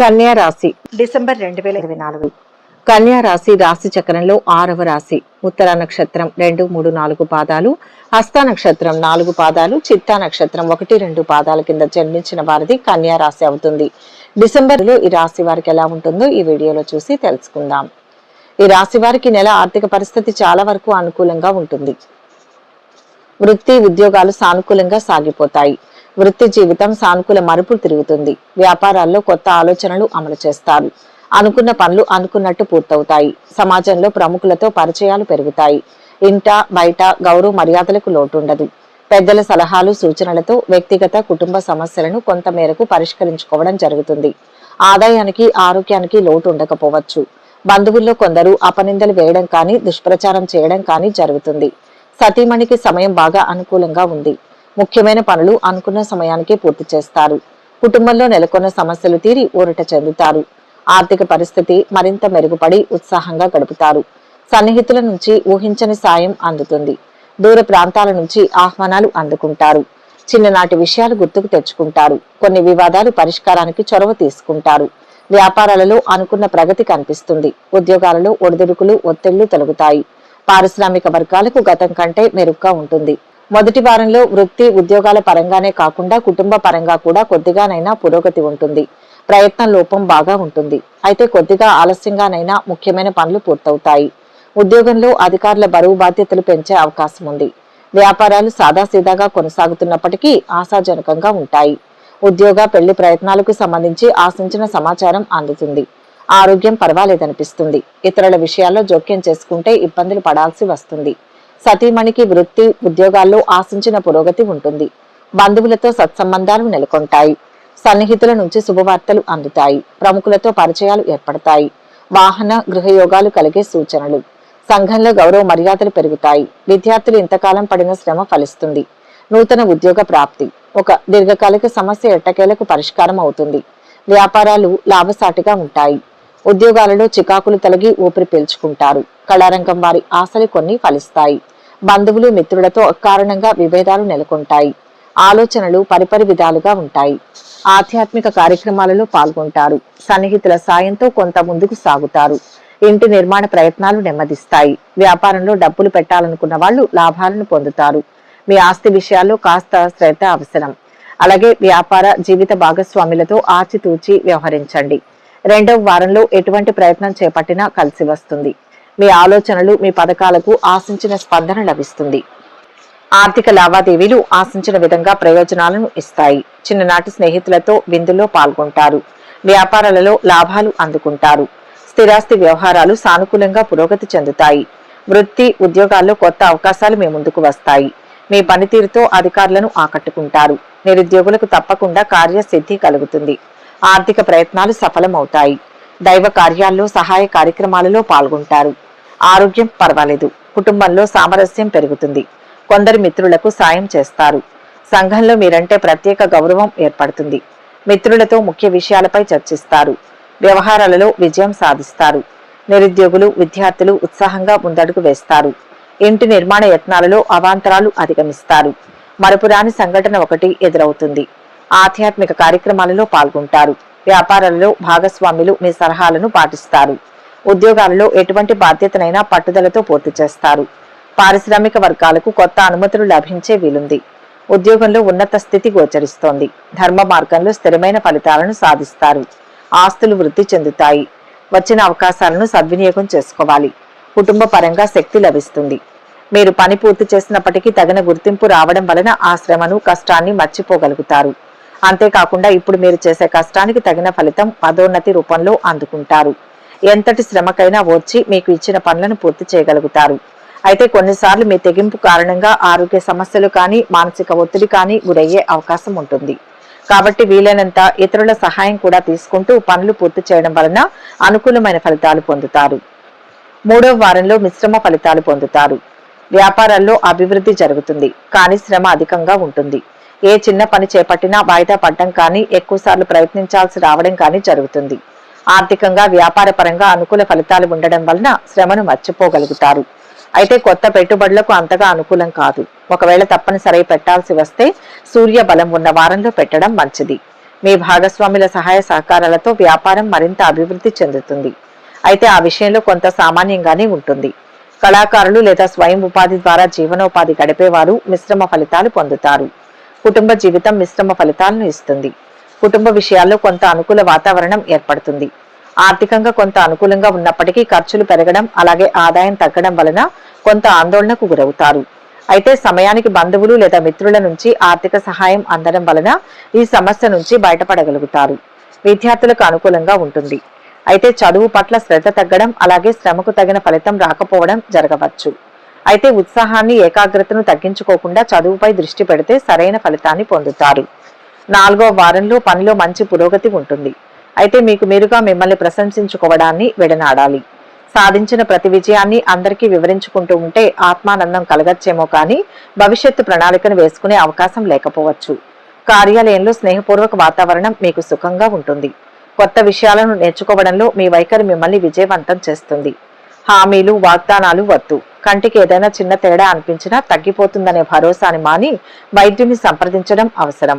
కన్యా రాశి. డిసెంబర్ రెండు వేల ఇరవై నాలుగు. కన్యా రాశి రాశి చక్రంలో ఆరవ రాశి. ఉత్తర నక్షత్రం రెండు మూడు నాలుగు పాదాలు. హస్త నక్షత్రం నాలుగు పాదాలు. చిత్తా నక్షత్రం ఒకటి రెండు పాదాల కింద జన్మించిన వారిది కన్యా రాశి అవుతుంది. డిసెంబర్లో ఈ రాశి వారికి ఎలా ఉంటుందో ఈ వీడియోలో చూసి తెలుసుకుందాం. ఈ రాశి వారికి నెల ఆర్థిక పరిస్థితి చాలా వరకు అనుకూలంగా ఉంటుంది. వృత్తి ఉద్యోగాలు సానుకూలంగా సాగిపోతాయి. వృత్తి జీవితం సానుకూల మరుపులు తిరుగుతుంది. వ్యాపారాల్లో కొత్త ఆలోచనలు అమలు చేస్తారు. అనుకున్న పనులు అనుకున్నట్టు పూర్తవుతాయి. సమాజంలో ప్రముఖులతో పరిచయాలు పెరుగుతాయి. ఇంట బయట గౌరవ మర్యాదలకు లోటుండదు. పెద్దల సలహాలు సూచనలతో వ్యక్తిగత కుటుంబ సమస్యలను కొంత మేరకు పరిష్కరించుకోవడం జరుగుతుంది. ఆదాయానికి ఆరోగ్యానికి లోటు ఉండకపోవచ్చు బంధువుల్లో కొందరు అపనిందలు వేయడం కానీ దుష్ప్రచారం చేయడం కానీ జరుగుతుంది. సతీమణికి సమయం బాగా అనుకూలంగా ఉంది. ముఖ్యమైన పనులు అనుకున్న సమయానికి పూర్తి చేస్తారు. కుటుంబంలో నెలకొన్న సమస్యలు తీరి ఊరట చెందుతారు. ఆర్థిక పరిస్థితి మరింత మెరుగుపడి ఉత్సాహంగా గడుపుతారు. సన్నిహితుల నుంచి ఊహించని సాయం అందుతుంది. దూర ప్రాంతాల నుంచి ఆహ్వానాలు అందుకుంటారు. చిన్ననాటి విషయాలు గుర్తుకు తెచ్చుకుంటారు. కొన్ని వివాదాలు పరిష్కారానికి చొరవ తీసుకుంటారు. వ్యాపారాలలో అనుకున్న ప్రగతి కనిపిస్తుంది. ఉద్యోగాలలో ఒడిదుడుకులు ఒత్తిళ్ళు తొలగుతాయి. పారిశ్రామిక వర్గాలకు గతం కంటే మెరుగ్గా ఉంటుంది. మొదటి వారంలో వృత్తి ఉద్యోగాల పరంగానే కాకుండా కుటుంబ పరంగా కూడా కొద్దిగానైనా పురోగతి ఉంటుంది. ప్రయత్నం లోపం బాగా ఉంటుంది. అయితే కొద్దిగా ఆలస్యంగానైనా ముఖ్యమైన పనులు పూర్తవుతాయి. ఉద్యోగంలో అధికారుల బరువు బాధ్యతలు పెంచే అవకాశం ఉంది. వ్యాపారాలు సాదాసీదాగా కొనసాగుతున్నప్పటికీ ఆశాజనకంగా ఉంటాయి. ఉద్యోగ పెళ్ళి ప్రయత్నాలకు సంబంధించి ఆశించిన సమాచారం అందుతుంది. ఆరోగ్యం పర్వాలేదనిపిస్తుంది. ఇతరుల విషయాల్లో జోక్యం చేసుకుంటే ఇబ్బందులు పడాల్సి వస్తుంది. సతీమణికి వృత్తి ఉద్యోగాల్లో ఆశించిన పురోగతి ఉంటుంది. బంధువులతో సత్సంబంధాలు నెలకొంటాయి. సన్నిహితుల నుంచి శుభవార్తలు అందుతాయి. ప్రముఖులతో పరిచయాలు ఏర్పడతాయి. వాహన గృహయోగాలు కలిగే సూచనలు. సంఘంలో గౌరవ మర్యాదలు పెరుగుతాయి. విద్యార్థులు ఇంతకాలం పడిన శ్రమ ఫలిస్తుంది. నూతన ఉద్యోగ ప్రాప్తి. ఒక దీర్ఘకాలిక సమస్య ఎట్టకేలకు పరిష్కారం అవుతుంది. వ్యాపారాలు లాభసాటిగా ఉంటాయి. ఉద్యోగాలలో చికాకులు తొలగి ఊపిరి పీల్చుకుంటారు. కళారంగం వారి ఆశలు కొన్ని ఫలిస్తాయి. బంధువులు మిత్రులతో కారణంగా విభేదాలు నెలకొంటాయి. ఆలోచనలు పరిపరి విధాలుగా ఉంటాయి. ఆధ్యాత్మిక కార్యక్రమాలలో పాల్గొంటారు. సన్నిహితుల సాయంతో కొంత ముందుకు సాగుతారు. ఇంటి నిర్మాణ ప్రయత్నాలు నెమ్మదిస్తాయి. వ్యాపారంలో డబ్బులు పెట్టాలనుకున్న వాళ్ళు లాభాలను పొందుతారు. మీ ఆస్తి విషయాల్లో కాస్త శ్రద్ధ అవసరం. అలాగే వ్యాపార జీవిత భాగస్వాములతో ఆచితూచి వ్యవహరించండి. రెండవ వారంలో ఎటువంటి ప్రయత్నం చేపట్టినా కలిసి వస్తుంది. మీ ఆలోచనలు మీ పథకాలకు ఆశించిన స్పందన లభిస్తుంది. ఆర్థిక లావాదేవీలు ఆశించిన విధంగా ప్రయోజనాలను ఇస్తాయి. చిన్ననాటి స్నేహితులతో విందులో పాల్గొంటారు. వ్యాపారాలలో లాభాలు అందుకుంటారు. స్థిరాస్తి వ్యవహారాలు సానుకూలంగా పురోగతి చెందుతాయి. వృత్తి ఉద్యోగాల్లో కొత్త అవకాశాలు మీ ముందుకు వస్తాయి. మీ పనితీరుతో అధికారులను ఆకట్టుకుంటారు. నిరుద్యోగులకు తప్పకుండా కార్యసిద్ధి కలుగుతుంది. ఆర్థిక ప్రయత్నాలు సఫలమవుతాయి. దైవ కార్యాల్లో సహాయ కార్యక్రమాలలో పాల్గొంటారు. ఆరోగ్యం పర్వాలేదు. కుటుంబంలో సామరస్యం పెరుగుతుంది. కొందరు మిత్రులకు సాయం చేస్తారు. సంఘంలో మీరంటే ప్రత్యేక గౌరవం ఏర్పడుతుంది. మిత్రులతో ముఖ్య విషయాలపై చర్చిస్తారు. వ్యవహారాలలో విజయం సాధిస్తారు. నిరుద్యోగులు విద్యార్థులు ఉత్సాహంగా ముందడుగు వేస్తారు. ఇంటి నిర్మాణ యత్నాలలో అవాంతరాలు అధిగమిస్తారు. మరపురాని సంఘటన ఒకటి ఎదురవుతుంది. ఆధ్యాత్మిక కార్యక్రమాలలో పాల్గొంటారు. వ్యాపారాలలో భాగస్వాములు మీ సలహాలను పాటిస్తారు. ఉద్యోగాలలో ఎటువంటి బాధ్యతనైనా పట్టుదలతో పూర్తి చేస్తారు. పారిశ్రామిక వర్గాలకు కొత్త అనుమతులు లభించే వీలుంది. ఉద్యోగంలో ఉన్నత స్థితి గోచరిస్తోంది. ధర్మ మార్గంలో స్థిరమైన ఫలితాలను సాధిస్తారు. ఆస్తులు వృద్ధి చెందుతాయి. వచ్చిన అవకాశాలను సద్వినియోగం చేసుకోవాలి. కుటుంబ పరంగా శక్తి లభిస్తుంది. మీరు పని పూర్తి చేసినప్పటికీ తగిన గుర్తింపు రావడం వలన ఆ శ్రమను కష్టాన్ని మర్చిపోగలుగుతారు. అంతేకాకుండా ఇప్పుడు మీరు చేసే కష్టానికి తగిన ఫలితం పదోన్నతి రూపంలో అందుకుంటారు. ఎంతటి శ్రమకైనా వచ్చి మీకు ఇచ్చిన పనులను పూర్తి చేయగలుగుతారు. అయితే కొన్నిసార్లు మీ తెగింపు కారణంగా ఆరోగ్య సమస్యలు కానీ మానసిక ఒత్తిడి కానీ గురయ్యే అవకాశం ఉంటుంది. కాబట్టి వీలైనంత ఇతరుల సహాయం కూడా తీసుకుంటూ పనులు పూర్తి చేయడం వలన అనుకూలమైన ఫలితాలు పొందుతారు. మూడవ వారంలో మిశ్రమ ఫలితాలు పొందుతారు. వ్యాపారాల్లో అభివృద్ధి జరుగుతుంది. కానీ శ్రమ అధికంగా ఉంటుంది. ఏ చిన్న పని చేపట్టినా వాయిదా పడ్డం కానీ ఎక్కువసార్లు ప్రయత్నించాల్సి రావడం కానీ జరుగుతుంది. ఆర్థికంగా వ్యాపార పరంగా అనుకూల ఫలితాలు ఉండడం వలన శ్రమను మర్చిపోగలుగుతారు. అయితే కొత్త పెట్టుబడులకు అంతగా అనుకూలం కాదు. ఒకవేళ తప్పనిసరి పెట్టాల్సి వస్తే సూర్య బలం ఉన్న వారంలో పెట్టడం మంచిది. మీ భాగస్వాముల సహాయ సహకారాలతో వ్యాపారం మరింత అభివృద్ధి చెందుతుంది. అయితే ఆ విషయంలో కొంత సామాన్యంగానే ఉంటుంది. కళాకారులు లేదా స్వయం ఉపాధి ద్వారా జీవనోపాధి గడిపేవారు మిశ్రమ ఫలితాలు పొందుతారు. కుటుంబ జీవితం మిశ్రమ ఫలితాలను ఇస్తుంది. కుటుంబ విషయాల్లో కొంత అనుకూల వాతావరణం ఏర్పడుతుంది. ఆర్థికంగా కొంత అనుకూలంగా ఉన్నప్పటికీ ఖర్చులు పెరగడం అలాగే ఆదాయం తగ్గడం వలన కొంత ఆందోళనకు గురవుతారు. అయితే సమయానికి బంధువులు లేదా మిత్రుల నుంచి ఆర్థిక సహాయం అందడం వలన ఈ సమస్య నుంచి బయటపడగలుగుతారు. విద్యార్థులకు అనుకూలంగా ఉంటుంది. అయితే చదువు పట్ల శ్రద్ధ తగ్గడం అలాగే శ్రమకు తగిన ఫలితం రాకపోవడం జరగవచ్చు. అయితే ఉత్సాహాన్ని ఏకాగ్రతను తగ్గించుకోకుండా చదువుపై దృష్టి పెడితే సరైన ఫలితాన్ని పొందుతారు. నాలుగో వారంలో పనిలో మంచి పురోగతి ఉంటుంది. అయితే మీకు మీరుగా మిమ్మల్ని ప్రశంసించుకోవడాన్ని విడనాడాలి. సాధించిన ప్రతి విజయాన్ని అందరికీ వివరించుకుంటూ ఉంటే ఆత్మానందం కలగచ్చేమో కానీ భవిష్యత్తు ప్రణాళికను వేసుకునే అవకాశం లేకపోవచ్చు. కార్యాలయంలో స్నేహపూర్వక వాతావరణం మీకు సుఖంగా ఉంటుంది. కొత్త విషయాలను నేర్చుకోవడంలో మీ వైఖరి మిమ్మల్ని విజయవంతం చేస్తుంది. హామీలు వాగ్దానాలు వద్దు. కంటికి ఏదైనా చిన్న తేడా అనిపించినా తగ్గిపోతుందనే భరోసాని మాని వైద్యుని సంప్రదించడం అవసరం.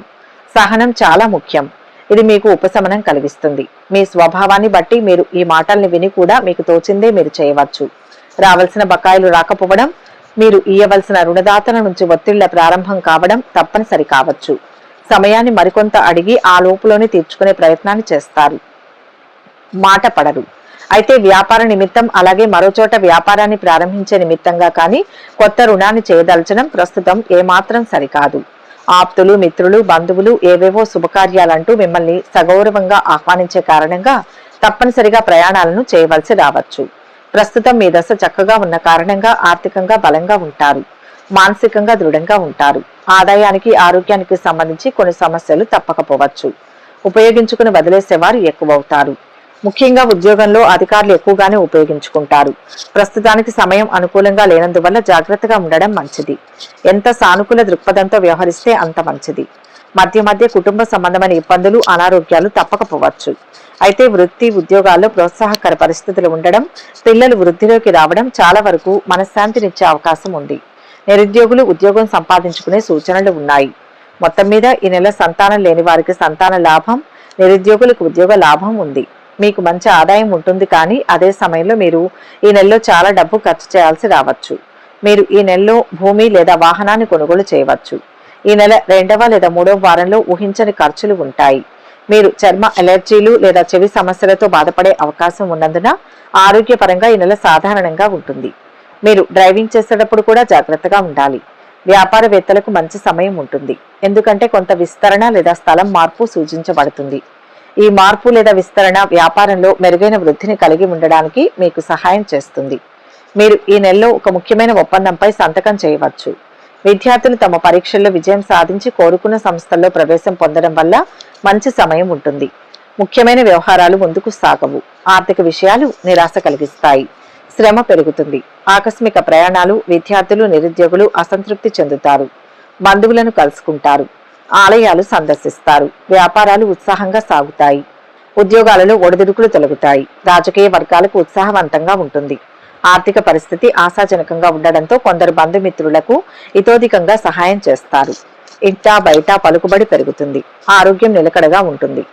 సహనం చాలా ముఖ్యం. ఇది మీకు ఉపశమనం కలిగిస్తుంది. మీ స్వభావాన్ని బట్టి మీరు ఈ మాటల్ని విని కూడా మీకు తోచిందే మీరు చేయవచ్చు. రావాల్సిన బకాయిలు రాకపోవడం మీరు ఇయ్యవలసిన రుణదాతల నుంచి ఒత్తిళ్ళ ప్రారంభం కావడం తప్పనిసరి కావచ్చు. సమయాన్ని మరికొంత అడిగి ఆ లోపులోనే తీర్చుకునే ప్రయత్నాన్ని చేస్తారు. మాట పడరు. అయితే వ్యాపార నిమిత్తం అలాగే మరోచోట వ్యాపారాన్ని ప్రారంభించే నిమిత్తంగా కానీ కొత్త రుణాన్ని చేయదలచడం ప్రస్తుతం ఏమాత్రం సరికాదు. ఆప్తులు మిత్రులు బంధువులు ఏవేవో శుభకార్యాలంటూ మిమ్మల్ని సగౌరవంగా ఆహ్వానించే కారణంగా తప్పనిసరిగా ప్రయాణాలను చేయవలసి రావచ్చు. ప్రస్తుతం మీ దశ చక్కగా ఉన్న కారణంగా ఆర్థికంగా బలంగా ఉంటారు. మానసికంగా దృఢంగా ఉంటారు. ఆదాయానికి ఆరోగ్యానికి సంబంధించి కొన్ని సమస్యలు తప్పకపోవచ్చు. ఉపయోగించుకుని వదిలేసేవారు ఎక్కువవుతారు. ముఖ్యంగా ఉద్యోగంలో అధికారులు ఎక్కువగానే ఉపయోగించుకుంటారు. ప్రస్తుతానికి సమయం అనుకూలంగా లేనందువల్ల జాగ్రత్తగా ఉండడం మంచిది. ఎంత సానుకూల దృక్పథంతో వ్యవహరిస్తే అంత మంచిది. మధ్య మధ్య కుటుంబ సంబంధమైన ఇబ్బందులు అనారోగ్యాలు తప్పకపోవచ్చు. అయితే వృత్తి ఉద్యోగాల్లో ప్రోత్సాహకర పరిస్థితులు ఉండడం పిల్లలు వృద్ధిలోకి రావడం చాలా వరకు మనశ్శాంతినిచ్చే అవకాశం ఉంది. నిరుద్యోగులు ఉద్యోగం సంపాదించుకునే సూచనలు ఉన్నాయి. మొత్తం మీద ఈ నెల సంతానం లేని వారికి సంతాన లాభం నిరుద్యోగులకు ఉద్యోగ లాభం ఉంది. మీకు మంచి ఆదాయం ఉంటుంది కానీ అదే సమయంలో మీరు ఈ నెలలో చాలా డబ్బు ఖర్చు చేయాల్సి రావచ్చు. మీరు ఈ నెలలో భూమి లేదా వాహనాన్ని కొనుగోలు చేయవచ్చు. ఈ నెల రెండవ లేదా మూడవ వారంలో ఊహించని ఖర్చులు ఉంటాయి. మీరు చర్మ ఎలర్జీలు లేదా చెవి సమస్యలతో బాధపడే అవకాశం ఉన్నందున ఆరోగ్యపరంగా ఈ నెల సాధారణంగా ఉంటుంది. మీరు డ్రైవింగ్ చేసేటప్పుడు కూడా జాగ్రత్తగా ఉండాలి. వ్యాపారవేత్తలకు మంచి సమయం ఉంటుంది. ఎందుకంటే కొంత విస్తరణ లేదా స్థలం మార్పు సూచించబడుతుంది. ఈ మార్పు లేదా విస్తరణ వ్యాపారంలో మెరుగైన వృద్ధిని కలిగి ఉండడానికి మీకు సహాయం చేస్తుంది. మీరు ఈ నెలలో ఒక ముఖ్యమైన ఒప్పందంపై సంతకం చేయవచ్చు. విద్యార్థులు తమ పరీక్షల్లో విజయం సాధించి కోరుకున్న సంస్థల్లో ప్రవేశం పొందడం వల్ల మంచి సమయం ఉంటుంది. ముఖ్యమైన వ్యవహారాలు ముందుకు సాగవు. ఆర్థిక విషయాలు నిరాశ కలిగిస్తాయి. శ్రమ పెరుగుతుంది. ఆకస్మిక ప్రయాణాలు విద్యార్థులు నిరుద్యోగులు అసంతృప్తి చెందుతారు. బంధువులను కలుసుకుంటారు. ఆలయాలు సందర్శిస్తారు. వ్యాపారాలు ఉత్సాహంగా సాగుతాయి. ఉద్యోగాలలో ఒడిదుడుకులు తొలగుతాయి. రాజకీయ వర్గాలకు ఉత్సాహవంతంగా ఉంటుంది. ఆర్థిక పరిస్థితి ఆశాజనకంగా ఉండడంతో కొందరు బంధుమిత్రులకు ఇతోధికంగా సహాయం చేస్తారు. ఇంటా బయట పలుకుబడి పెరుగుతుంది. ఆరోగ్యం నిలకడగా ఉంటుంది.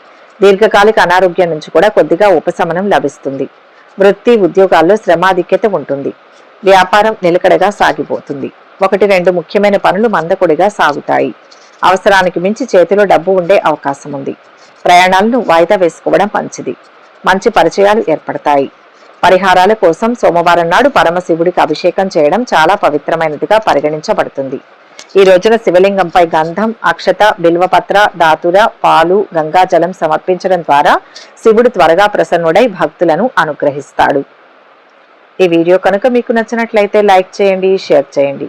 దీర్ఘకాలిక అనారోగ్యం నుంచి కూడా కొద్దిగా ఉపశమనం లభిస్తుంది. వృత్తి ఉద్యోగాల్లో శ్రమాధిక్యత ఉంటుంది. వ్యాపారం నిలకడగా సాగిపోతుంది. ఒకటి రెండు ముఖ్యమైన పనులు మందకొడిగా సాగుతాయి. అవసరానికి మించి చేతిలో డబ్బు ఉండే అవకాశం ఉంది. ప్రయాణాలను వాయిదా వేసుకోవడం మంచిది. మంచి పరిచయాలు ఏర్పడతాయి. పరిహారాల కోసం సోమవారం నాడు పరమశివుడికి అభిషేకం చేయడం చాలా పవిత్రమైనదిగా పరిగణించబడుతుంది. ఈ రోజున శివలింగంపై గంధం అక్షత బిల్వపత్ర దాతుర పాలు గంగాజలం సమర్పించడం ద్వారా శివుడు త్వరగా ప్రసన్నుడై భక్తులను అనుగ్రహిస్తాడు. ఈ వీడియో కనుక మీకు నచ్చినట్లయితే లైక్ చేయండి షేర్ చేయండి.